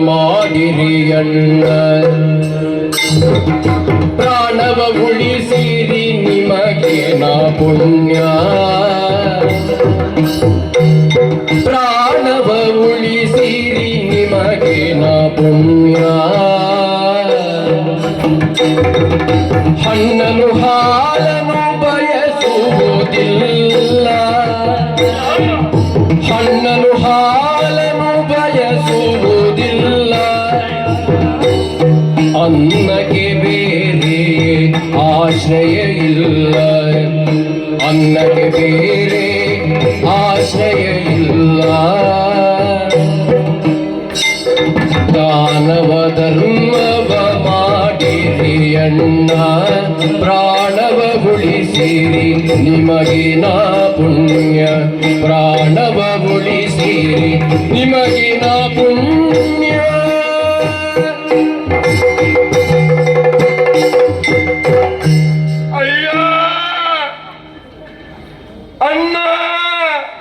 ಮಾಡಿರಿಯಣ್ಣ ಪ್ರಾಣವ ಉಳಿಸಿರಿ ನಿಮಗೆ ನಾ ಪುಣ್ಯ. ಪ್ರಾಣವ ಉಳಿಸಿರಿ ನಿಮಗೆ ನಾ ಪುಣ್ಯ. ಬಯಸುವುದಿಲ್ಲ. ಹಣ್ಣನು ಹಾಲನು ಅನ್ನಕ್ಕೆ ಬೇರೆ ಆಶ್ರಯ ಇಲ್ಲ ಅನ್ನಕ್ಕೆ ಬೇರೆ ಆಶ್ರಯ ಇಲ್ಲ ದಾನವ ಧರ್ಮವ ಮಾಡಿರಿ ಅಣ್ಣ ಪ್ರಾಣವ ಉಳಿಸಿರಿ ನಿಮಗಿನ ಪುಣ್ಯ ಪ್ರಾಣವ ಉಳಿಸಿರಿ ನಿಮಗಿನ ಪುಣ್ಯ அண்ணா